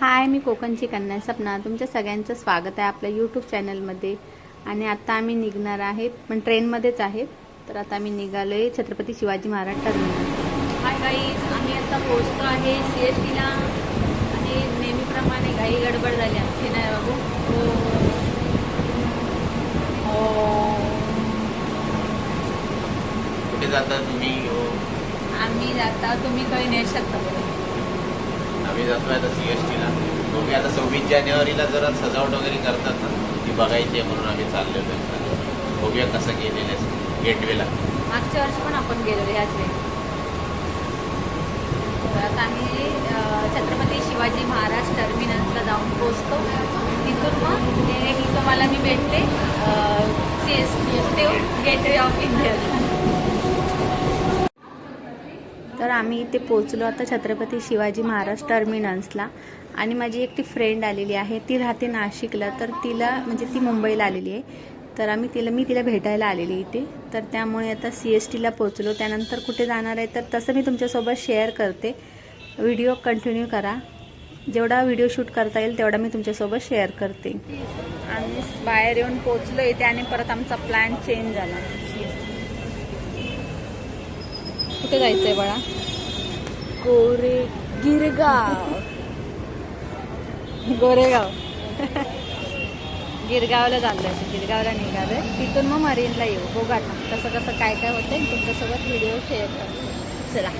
हाय मी कोकणची कन्या सपना. तुमच्या सगळ्यांचं स्वागत आहे आपल्या यूट्यूब चॅनलमध्ये आणि आता आम्ही निघणार आहेत पण ट्रेनमध्येच आहेत. तर आता आम्ही निघालो आहे छत्रपती शिवाजी महाराज टर्मिनस हाय आम्ही आता पोहोचतो आहे सी एस टीला आणि नेहमीप्रमाणे घाई गडबड झाली आमची नाही बाबू? हो. कुठे जाता तुम्ही? हो. आम्ही जाता तुम्ही काही नाही शकता आम्ही जातो आता सी एस टीला तुम्ही आता सव्वीस जानेवारीला जरा सजावट वगैरे करतात ना ती बघायची आहे म्हणून आम्ही चाललेलो आहे बघूया कसं गेलेलं आहे गेटवेला मागच्या वर्षी पण आपण गेलेलो ह्याच वेळी. तर आता आम्ही छत्रपती शिवाजी महाराज टर्मिनसला जाऊन पोचतो तिथून मग तुम्हाला मी भेटते C S T gateway of India तर आम्ही इथे पोचलो आता छत्रपती शिवाजी महाराज टर्मिनल्सला. आणि माझी एकटी फ्रेंड आलेली आहे ती राहते नाशिकला. तर तिला म्हणजे ती मुंबईला आलेली आहे. तर आम्ही तिला मी तिला भेटायला आलेली इथे. तर त्यामुळे आता सी एस टीला पोचलो त्यानंतर कुठे जाणार आहे तर तसं मी तुमच्यासोबत शेअर करते. व्हिडिओ कंटिन्यू करा. जेवढा व्हिडिओ शूट करता येईल तेवढा मी तुमच्यासोबत शेअर करते. आम्ही बाहेर येऊन पोचलो इथे आणि परत आमचा प्लॅन चेंज झाला. कुठे जायचंय बाळा? गोरे गिरगाव. गोरेगाव गिरगावला चाललोय गिरगावला निघालोय. तिथून मग मरीनला येऊ. बघू आता कसं कसं काय काय होतंय. तुमच्यासोबत व्हिडिओ शेअर करतो चला.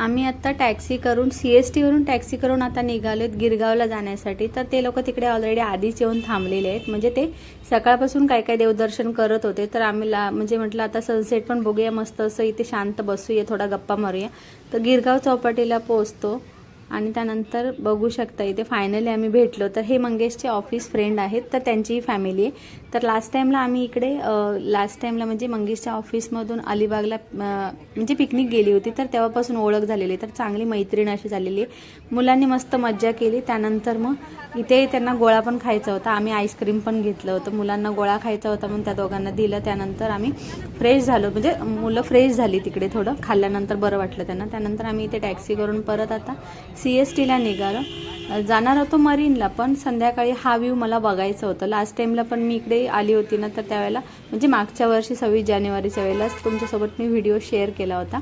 आम्ही आता टॅक्सी करून सी एस टीवरून टॅक्सी करून आता निघालोत गिरगावला जाण्यासाठी. तर ते लोक तिकडे ऑलरेडी आधीच येऊन थांबलेले आहेत. म्हणजे ते सकाळपासून काय काय देवदर्शन करत होते. तर आम्ही ला म्हणजे म्हटलं आता सनसेट पण बघूया मस्त असं इथे शांत बसूया थोडा गप्पा मारूया. तर गिरगाव चौपाटीला पोहोचतो. आणि त्यानंतर बघू शकता इथे फायनली आम्ही भेटलो. तर हे मंगेशचे ऑफिस फ्रेंड आहेत तर त्यांचीही फॅमिली आहे. तर लास्ट टाईमला आम्ही इकडे लास्ट टाईमला म्हणजे मंगेशच्या ऑफिसमधून अलिबागला म्हणजे पिकनिक गेली होती तर तेव्हापासून ओळख झालेली आहे. तर चांगली मैत्रीण अशी झालेली आहे. मुलांनी मस्त मज्जा केली. त्यानंतर मग इथे त्यांना गोळा पण खायचा होता. आम्ही आईस्क्रीम पण घेतलं होतं. मुलांना गोळा खायचा होता म्हणून त्या दोघांना दिलं. त्यानंतर आम्ही फ्रेश झालो. म्हणजे मुलं फ्रेश झाली तिकडे थोडं. खाल्ल्यानंतर बरं वाटलं त्यांना. त्यानंतर आम्ही इथे टॅक्सी करून परत आता सी एस टीला निघालं. जाणार होतो मरीनला पण संध्याकाळी हा व्ह्यू मला बघायचं होतं. लास्ट टाईमला पण मी इकडे आली होती ना तर त्यावेळेला म्हणजे मागच्या वर्षी सव्वीस जानेवारीच्या वेळेलाच तुमच्यासोबत मी व्हिडिओ शेअर केला होता.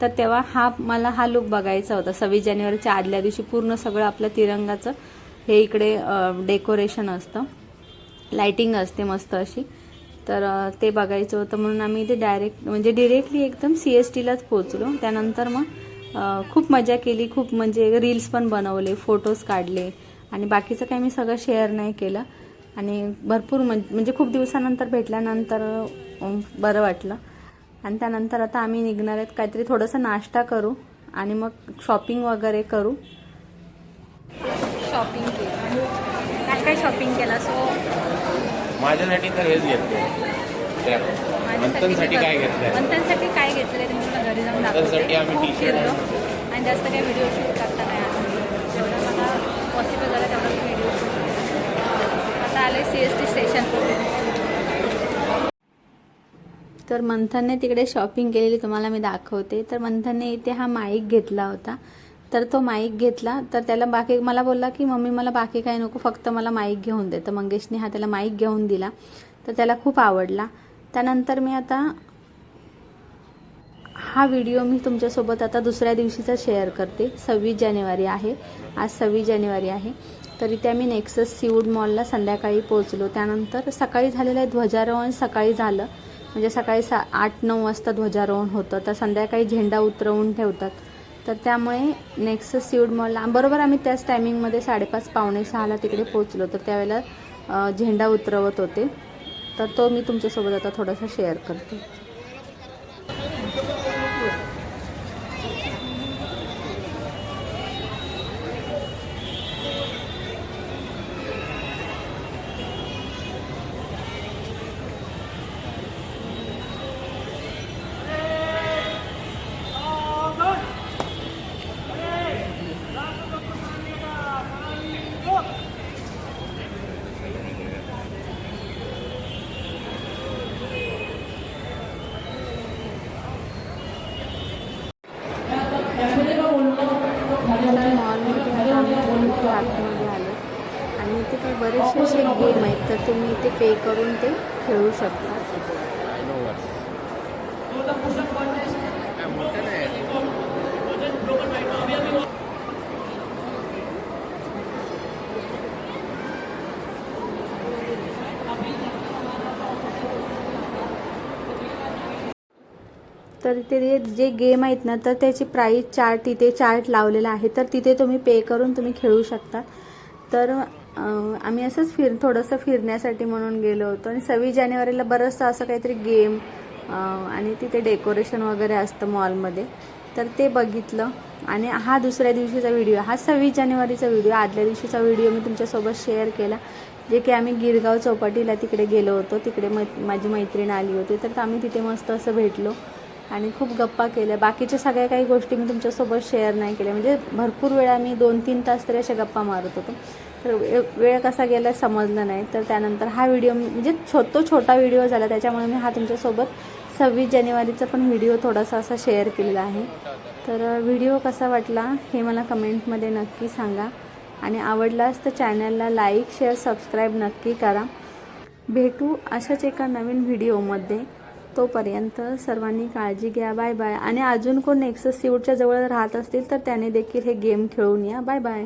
तर तेव्हा हा मला हा लुक बघायचा होता. सव्वीस जानेवारीच्या आदल्या दिवशी पूर्ण सगळं आपलं तिरंगाचं हे इकडे डेकोरेशन असतं. लाइटिंग असते मस्त अशी. तर ते बघायचं होतं म्हणून आम्ही इथे डायरेक्ट म्हणजे डिरेक्टली एकदम सी एस टीलाच पोचलो त्यानंतर मग खूप मजा केली खूप म्हणजे रील्स पण बनवले फोटोज काढले. आणि बाकीचं काही मी सगळं शेअर नाही केलं. आणि भरपूर म्हण- म्हणजे खूप दिवसानंतर भेटल्यानंतर बरं वाटलं. आणि त्यानंतर आता आम्ही निघणार आहेत काहीतरी थोडंसं नाश्ता करू आणि मग शॉपिंग वगैरे करू. शॉपिंग केली. काय काय शॉपिंग केला? सो माझ्यासाठी तर हेच घेतलं मंथनसाठी काय घेतलंय? मंथनसाठी काय घेतलंय ते मी तुला घरी जाऊन मंथनसाठी दाखवते आम्ही t-shirt फिरलो. आणि जास्त काही व्हिडिओ शूट करता नाही जेवढं मला पॉसिबल झालं तेवढं मी व्हिडिओ शूट आता आले सी एस टी स्टेशन तर मंथनने तिकडे शॉपिंग केलेली तुम्हाला मी दाखवते. तर मंथनने इथे हा माईक घेतला होता. तर तो माईक घेतला. तर त्याला बाकी मला बोलला की मम्मी मला बाकी काही नको. फक्त मला माईक घेऊन दे. तर मंगेशने हा त्याला माईक घेऊन दिला. तर त्याला खूप आवडला. त्यानंतर मी आता हा व्हिडिओ मी तुमच्यासोबत आता दुसऱ्या दिवशीचा शेअर करते. सव्वीस जानेवारी आहे. आज सव्वीस जानेवारी आहे. तर इथे आम्ही नेक्सस सीवूड मॉलला संध्याकाळी पोहोचलो. त्यानंतर सकाळी झालेलं आहे ध्वजारोहण सकाळी झालं. म्हणजे सकाळी सा आठ नऊ वाजता ध्वजारोहण होतं. तर संध्याकाळी झेंडा उतरवून ठेवतात. तर त्यामुळे नेक्सस सीवूड मॉलला बरोबर आम्ही त्याच टायमिंगमध्ये साडेपाच पावणे सहाला तिकडे पोहोचलो. तर त्यावेळेला झेंडा उतरवत होते. तर तो मी तुमच्यासोबत आता थोडासा शेअर करते. बरेचसे असे गेम आहेत तर तुम्ही ते पे करून ते खेळू शकता. तर ते जे गेम आहेत ना तर त्याची प्राईस चार्ट तिथे चार्ट लावलेला आहे तर तिथे तुम्ही पे करून तुम्ही खेळू शकता. तर आम्ही असंच फिर थोडंसं फिरण्यासाठी म्हणून गेलो होतो. आणि सव्वीस जानेवारीला बरंचसं असं काहीतरी गेम आणि तिथे डेकोरेशन वगैरे असतं मॉलमध्ये तर ते बघितलं. आणि हा दुसऱ्या दिवशीचा व्हिडिओ हा सव्वीस जानेवारीचा व्हिडिओ आदल्या दिवशीचा व्हिडिओ मी तुमच्यासोबत शेअर केला. जे की आम्ही गिरगाव चौपाटीला तिकडे गेलो होतो. तिकडे मै माझी मैत्रीण आली होती. तर आम्ही तिथे मस्त असं भेटलो आणि खूप गप्पा केल्या. बाकीच्या सगळ्या काही गोष्टी मी तुमच्यासोबत शेअर नाही केल्या. म्हणजे भरपूर वेळा मी दोन तीन तास तरी अशा गप्पा मारत होतो. तर वेळ कसा गेला समजलं नाही. तर त्यानंतर हा व्हिडिओ म्हणजे छो तो छोटा व्हिडिओ झाला. त्याच्यामुळे मी हा तुमच्यासोबत सव्वीस जानेवारीचा पण व्हिडिओ थोडासा असा शेअर केलेला आहे. तर व्हिडिओ कसा वाटला हे मला कमेंटमध्ये नक्की सांगा. आणि आवडलाच तर चॅनलला लाईक शेअर सबस्क्राईब नक्की करा. भेटू अशाच एका नवीन व्हिडिओमध्ये. तोपर्यंत सर्वांनी काळजी घ्या. Bye bye. आणि अजून कोण नेक्सस सीवूडच्या जवळ राहत असतील तर त्याने देखील हे गेम खेळून या. Bye bye.